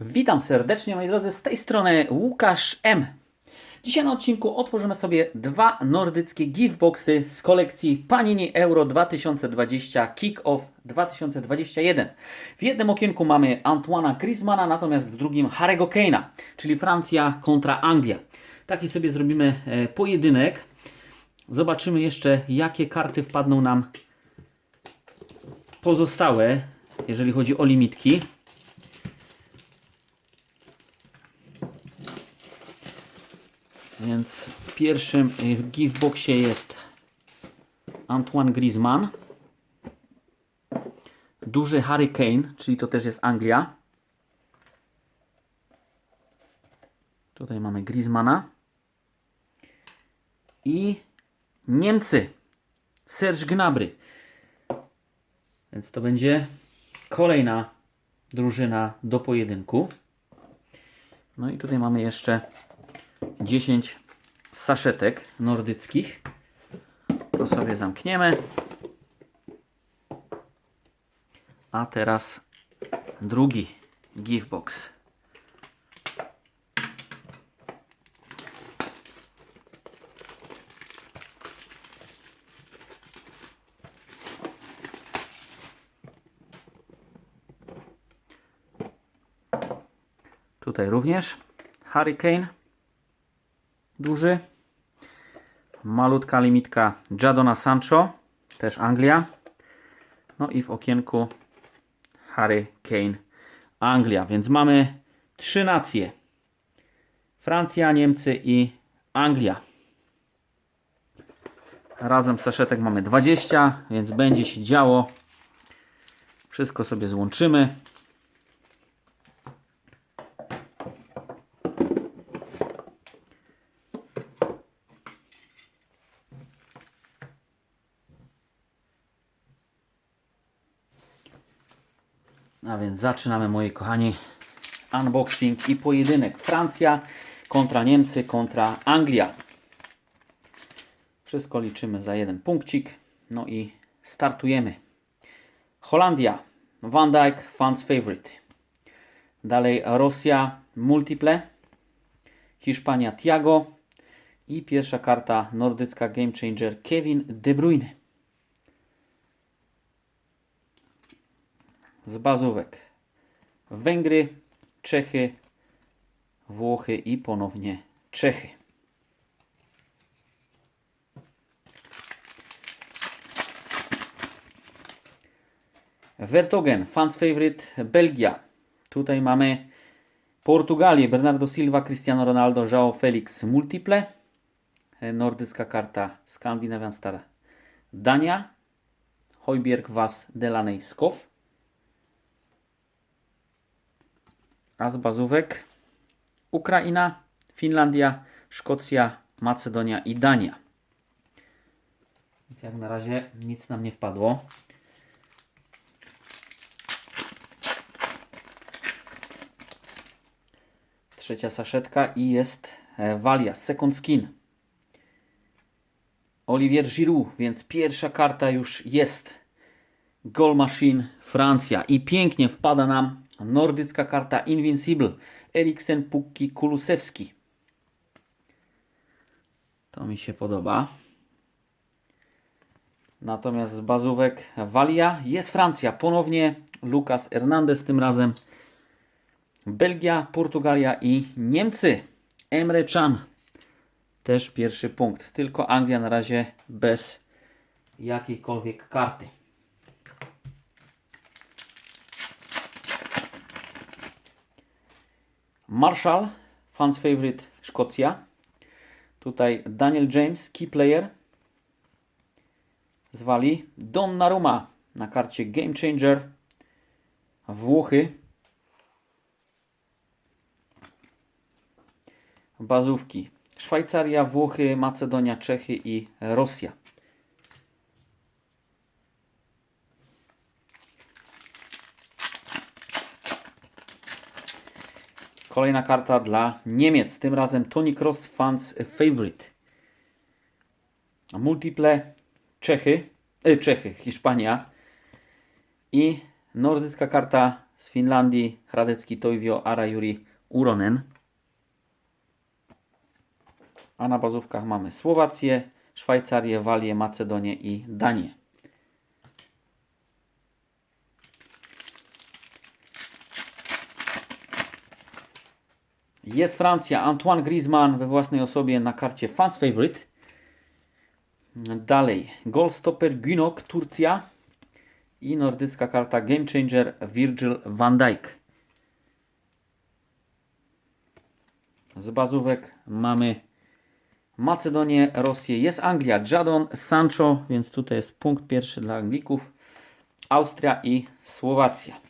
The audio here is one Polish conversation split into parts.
Witam serdecznie moi drodzy, z tej strony Łukasz M. Dzisiaj na odcinku otworzymy sobie dwa nordyckie giftboxy z kolekcji Panini Euro 2020 Kick-Off 2021. W jednym okienku mamy Antoana Griezmana, natomiast w drugim Harry'ego Kane'a, czyli Francja kontra Anglia. Taki sobie zrobimy e, pojedynek. Zobaczymy jeszcze jakie karty wpadną nam pozostałe, jeżeli chodzi o limitki. Więc w pierwszym giftboxie jest Antoine Griezmann. Duży Harry Kane, czyli to też jest Anglia. Tutaj mamy Griezmana. I Niemcy. Serge Gnabry. Więc to będzie kolejna drużyna do pojedynku. No i tutaj mamy jeszcze 10 saszetek nordyckich. To sobie zamkniemy. A teraz drugi giftbox. Tutaj również Hurricane duży. Malutka limitka Jadona Sancho, też Anglia. No i w okienku Harry Kane, Anglia. Więc mamy trzy nacje. Francja, Niemcy i Anglia. Razem saszetek mamy 20, więc będzie się działo. Wszystko sobie złączymy. A więc zaczynamy moi kochani unboxing i pojedynek Francja kontra Niemcy kontra Anglia. Wszystko liczymy za jeden punkcik. No i startujemy. Holandia, Van Dijk, fans favorite. Dalej Rosja, multiple. Hiszpania, Thiago. I pierwsza karta nordycka Game Changer Kevin De Bruyne. Z bazówek. Węgry, Czechy, Włochy i ponownie Czechy. Vertogen, fans favorite Belgia. Tutaj mamy Portugalię, Bernardo Silva, Cristiano Ronaldo, João Felix, multiple. Nordycka karta Scandinavian Star Dania, Hojbjerg, Was, Delaney, Skow. A z bazówek Ukraina, Finlandia, Szkocja, Macedonia i Dania. Więc jak na razie nic nam nie wpadło. Trzecia saszetka i jest e, Walia, second skin. Olivier Giroud, więc pierwsza karta już jest. Goal Machine Francja i pięknie wpada nam nordycka karta Invincible Eriksen, Pukki, Kulusewski. To mi się podoba. Natomiast z bazówek Walia jest Francja. Ponownie Lucas Hernandez tym razem. Belgia, Portugalia i Niemcy. Emre Can. Też pierwszy punkt. Tylko Anglia na razie bez jakiejkolwiek karty. Marshall, fans favorite Szkocja. Tutaj Daniel James, key player z Walii. Donnarumma na karcie Game Changer. Włochy. Bazówki. Szwajcaria, Włochy, Macedonia, Czechy i Rosja. Kolejna karta dla Niemiec. Tym razem Toni Kroos Fans Favorite. Multiple Czechy, e, Czechy, Hiszpania i nordycka karta Z Finlandii Hradecki Toivio Arajuri Uronen. A na bazówkach mamy Słowację, Szwajcarię, Walię, Macedonię i Danię. Jest Francja, Antoine Griezmann we własnej osobie na karcie Fans Favorite. Dalej, Goalstopper Günok, Turcja i nordycka karta Game Changer Virgil van Dijk. Z bazówek mamy Macedonię, Rosję, jest Anglia, Jadon, Sancho, więc tutaj jest punkt pierwszy dla Anglików. Austria i Słowacja.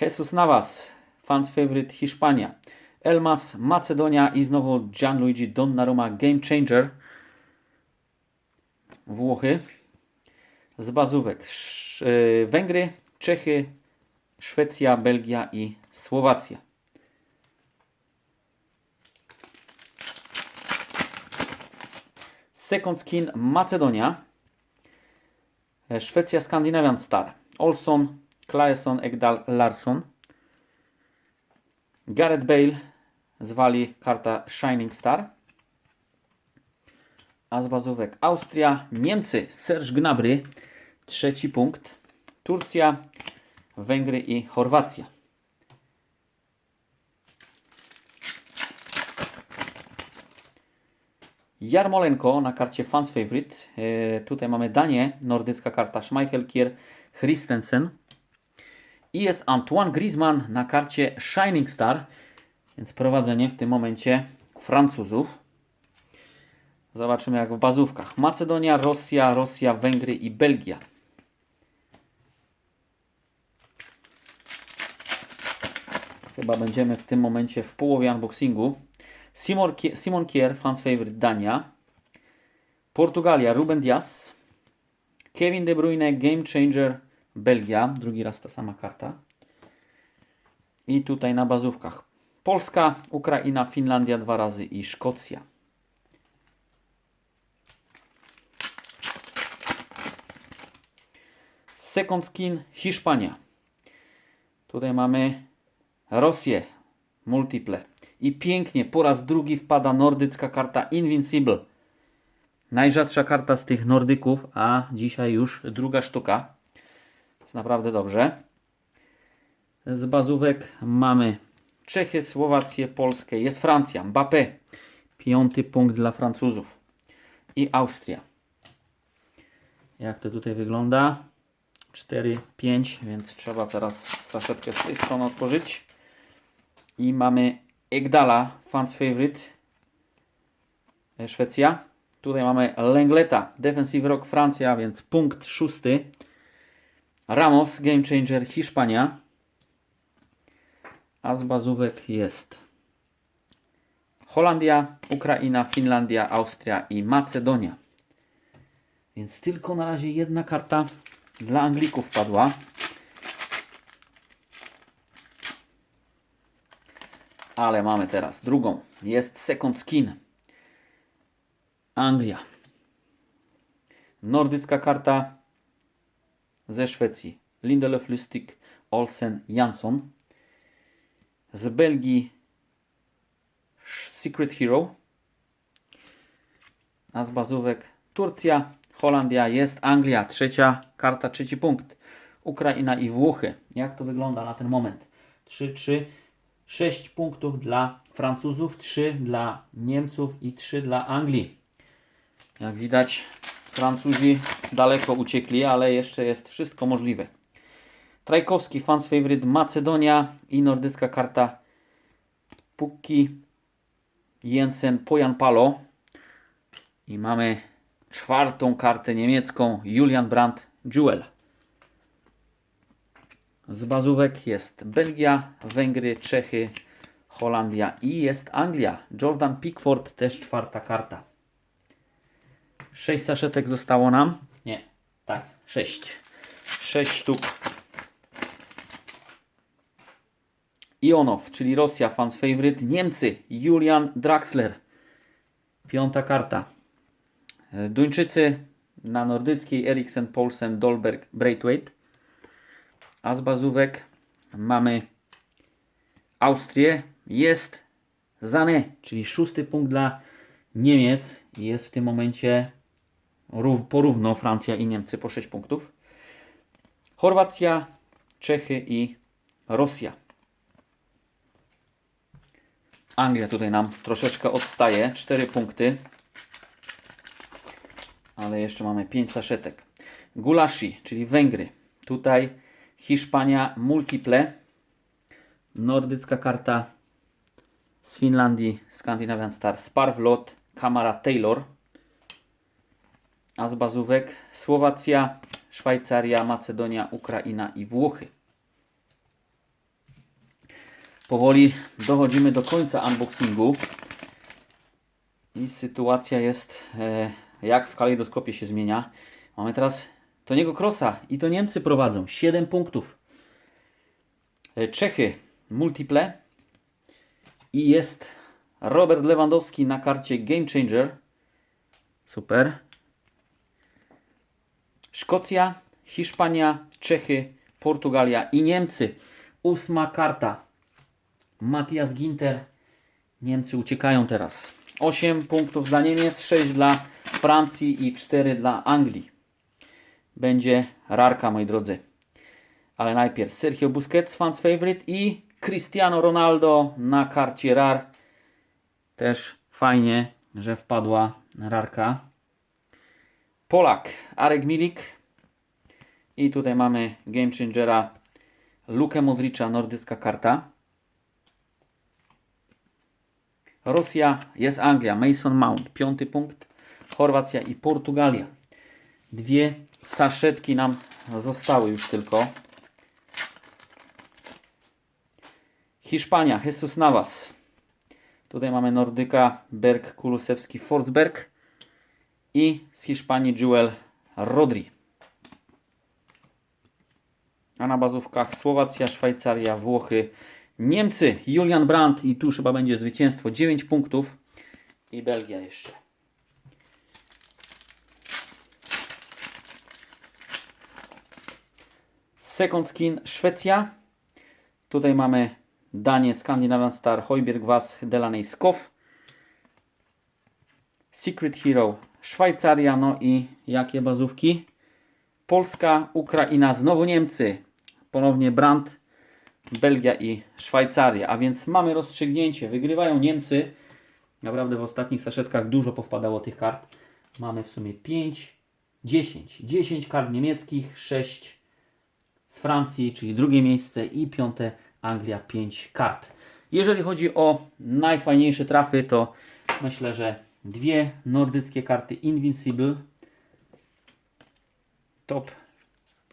Jesus Navas, fans favorite Hiszpania. Elmas, Macedonia i znowu Gianluigi Donnarumma, Game Changer. Włochy. Z bazówek y, Węgry, Czechy, Szwecja, Belgia i Słowacja. Second Skin Macedonia. Szwecja Scandinavian Star. Olson, Claesson, Egdal, Larsson. Gareth Bale z Walii karta Shining Star. A z bazówek Austria, Niemcy, Serge Gnabry, trzeci punkt. Turcja, Węgry i Chorwacja. Jarmolenko na karcie Fans Favorite. E, tutaj mamy Danię, nordycka karta Schmeichel, Kier, Christensen. I jest Antoine Griezmann na karcie Shining Star, więc prowadzenie w tym momencie Francuzów. Zobaczymy jak w bazówkach. Macedonia, Rosja, Rosja, Węgry i Belgia. Chyba będziemy w tym momencie w połowie unboxingu. Simon, Simon Kier, fans favorite Dania. Portugalia, Ruben Dias. Kevin De Bruyne, Game Changer, Belgia. Drugi raz ta sama karta. I tutaj na bazówkach. Polska, Ukraina, Finlandia dwa razy i Szkocja. Second skin Hiszpania. Tutaj mamy Rosję, multiple. I pięknie po raz drugi wpada nordycka karta Invincible. Najrzadsza karta z tych nordyków, a dzisiaj już druga sztuka. Naprawdę dobrze. Z bazówek mamy Czechy, Słowację, Polskę. Jest Francja, Mbappé. Piąty punkt dla Francuzów. I Austria. Jak to tutaj wygląda? 4, 5, więc trzeba teraz saszetkę z tej strony otworzyć. I mamy Egdala, fans favorite. E, Szwecja. Tutaj mamy Lengleta, defensive rock Francja, więc punkt szósty. Ramos, game changer Hiszpania. A z bazówek jest Holandia, Ukraina, Finlandia, Austria i Macedonia. Więc tylko na razie jedna karta dla Anglików padła. Ale mamy teraz drugą. Jest second skin. Anglia. Nordycka karta ze Szwecji. Lindelöf, Lustig, Olsen, Jansson. Z Belgii Secret Hero. A z bazówek Turcja, Holandia, jest Anglia. Trzecia karta, trzeci punkt. Ukraina i Włochy. Jak to wygląda na ten moment? 3, 3, 6 punktów dla Francuzów, 3 dla Niemców i 3 dla Anglii. Jak widać, Francuzi daleko uciekli, ale jeszcze jest wszystko możliwe. Trajkowski, fans favorite Macedonia i nordycka karta Pukki Jensen Pojan Palo. I mamy czwartą kartę niemiecką Julian Brandt Jewel. Z bazówek jest Belgia, Węgry, Czechy, Holandia i jest Anglia. Jordan Pickford też czwarta karta. Sześć saszetek zostało nam. Nie, tak, sześć. Sześć sztuk. Ionow, czyli Rosja, fans favorite. Niemcy, Julian Draxler. Piąta karta. Duńczycy na nordyckiej Eriksen, Poulsen, Dolberg, Braithwaite. A z bazówek mamy Austrię. Jest Zane, czyli szósty punkt dla Niemiec. Jest w tym momencie porówno Francja i Niemcy po 6 punktów. Chorwacja, Czechy i Rosja. Anglia tutaj nam troszeczkę odstaje, 4 punkty. Ale jeszcze mamy 5 saszetek. Gulashi, czyli Węgry. Tutaj Hiszpania multiple. Nordycka karta z Finlandii, Scandinavian Star, Sparvlot, Kamara Taylor. A z bazówek Słowacja, Szwajcaria, Macedonia, Ukraina i Włochy. Powoli dochodzimy do końca unboxingu. I sytuacja jest e, jak w kalejdoskopie się zmienia. Mamy teraz Toniego Krosa i to Niemcy prowadzą. 7 punktów. E, Czechy multiple. I jest Robert Lewandowski na karcie Game Changer. Super. Szkocja, Hiszpania, Czechy, Portugalia i Niemcy. Ósma karta. Matthias Ginter. Niemcy uciekają teraz. 8 punktów dla Niemiec, 6 dla Francji i 4 dla Anglii. Będzie rarka, moi drodzy. Ale najpierw Sergio Busquets, fans favorite i Cristiano Ronaldo na karcie rar. Też fajnie, że wpadła rarka. Polak, Arek Milik. I tutaj mamy Game Changera Lukę Modricza, nordycka karta. Rosja, jest Anglia, Mason Mount, piąty punkt. Chorwacja i Portugalia. Dwie saszetki nam zostały już tylko. Hiszpania, Jesus Navas. Tutaj mamy Nordyka, Berg, Kulusewski, Forsberg. I z Hiszpanii Jewel Rodri. A na bazówkach Słowacja, Szwajcaria, Włochy, Niemcy, Julian Brandt i tu chyba będzie zwycięstwo 9 punktów i Belgia jeszcze. Second Skin Szwecja. Tutaj mamy Danię, Scandinavian Star, Hojbjerg Was, Delaney Skow. Secret Hero Szwajcaria, no i jakie bazówki? Polska, Ukraina, znowu Niemcy. Ponownie Brandt, Belgia i Szwajcaria. A więc mamy rozstrzygnięcie. Wygrywają Niemcy. Naprawdę w ostatnich saszetkach dużo powpadało tych kart. Mamy w sumie 5, 10. 10 kart niemieckich, 6 z Francji, czyli drugie miejsce i piąte Anglia 5 kart. Jeżeli chodzi o najfajniejsze trafy, to myślę, że dwie nordyckie karty Invincible, Top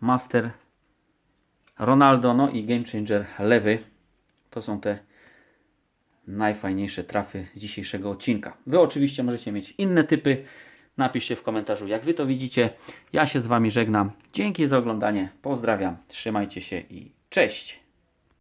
Master Ronaldo, no i Game Changer lewy. To są te najfajniejsze trafy z dzisiejszego odcinka. Wy oczywiście możecie mieć inne typy. Napiszcie w komentarzu, jak Wy to widzicie. Ja się z Wami żegnam. Dzięki za oglądanie. Pozdrawiam. Trzymajcie się i cześć.